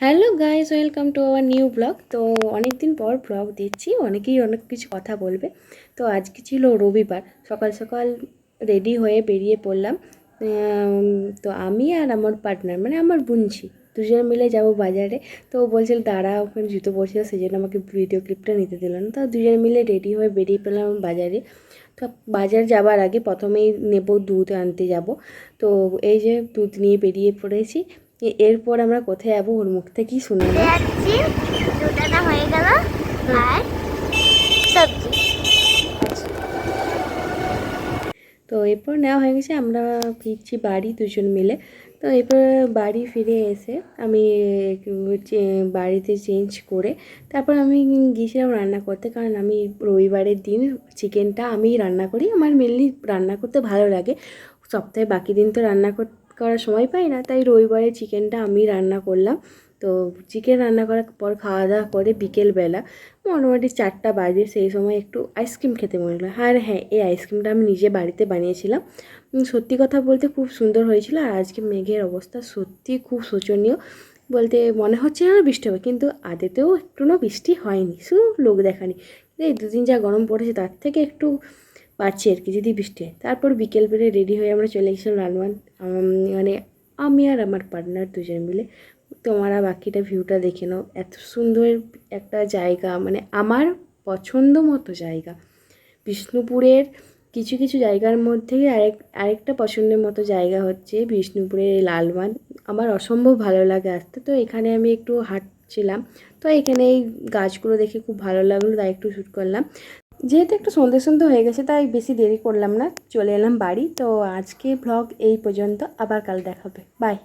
Hello guys, welcome to our new blog. তো অনেক দিন পর ব্লগ দিচ্ছি, অনেকেই অনেক কিছু কথা বলবে। তো আজকে ছিল রবিবার, সকাল সকাল রেডি হয়ে বেরিয়ে পড়লাম। তো আমি আর আমার পার্টনার মানে আমার বুনছি, দুজন মিলে যাব বাজারে। তো বলছিল, দাঁড়া, ওখানে জুতো পড়ছিল সেই জন্য আমাকে ভিডিও ক্লিপটা নিতে দিল না। তো দুজন মিলে রেডি হয়ে বেরিয়ে পেলাম বাজারে। তো বাজার যাবার আগে প্রথমেই নেব দুধ, আনতে যাব। তো এই যে দুধ নিয়ে বেরিয়ে পড়েছি। এরপর আমরা কোথায় যাব? ওর মুখ থেকেই শুনে নেব যাচ্ছি দুটানা হয়ে গেল আর সবজি। তো এরপর নেওয়া হয়ে গেছে আমরা ফিরছি বাড়ি দুজন মিলে। তো এরপর বাড়ি ফিরে এসে আমি বাড়িতে চেঞ্জ করে তারপর আমি গিয়েছিলাম রান্না করতে কারণ আমি রবিবারের দিন চিকেনটা আমি রান্না করি। আমার মেনলি রান্না করতে ভালো লাগে। সপ্তাহে বাকি দিন তো রান্না কর- করার সময় পাই না, তাই রবিবারে চিকেনটা আমি রান্না করলাম। তো চিকেন রান্না করার পর খাওয়া দাওয়া করে বিকেলবেলা মোটামুটি চারটা বাজে, সেই সময় একটু আইসক্রিম খেতে মনে হলো। আর হ্যাঁ এই আইসক্রিমটা আমি নিজে বাড়িতে বানিয়েছিলাম। সত্যি কথা বলতে খুব সুন্দর হয়েছিল আর আজকে মেঘের অবস্থা সত্যি খুব শোচনীয়। বলতে মনে হচ্ছে না বৃষ্টি হবে, কিন্তু আদেতেও একটুও বৃষ্টি হয়নি, শুধু লোক দেখানি। এই দুদিন যা গরম পড়েছে, তার থেকে একটু পারছি আর কি, যদি বৃষ্টি হয়। তারপর বিকেল বেলে রেডি হয়ে আমরা চলে গেছিলাম লালবান। মানে আমি আর আমার পার্টনার দুজন মিলে। তোমরা বাকিটা ভিউটা দেখে নাও। এত সুন্দর একটা জায়গা মানে আমার পছন্দ মতো জায়গা। বিষ্ণুপুরের কিছু কিছু জায়গার মধ্যেই আরেক, আরেকটা পছন্দের মতো জায়গা হচ্ছে বিষ্ণুপুরের এই লালবান। আমার অসম্ভব ভালো লাগে আসতে। তো এখানে আমি একটু হাঁটছিলাম। তো এখানে এই গাছগুলো দেখে খুব ভালো লাগল, তাই একটু শ্যুট করলাম। যেহেতু একটু সন্ধে সন্ধে হয়ে গেছে, তাই বেশি দেরি করলাম না। চলে এলাম বাড়ি। তো আজকে ব্লগ এই পর্যন্ত। আবার কাল দেখাবে। বাই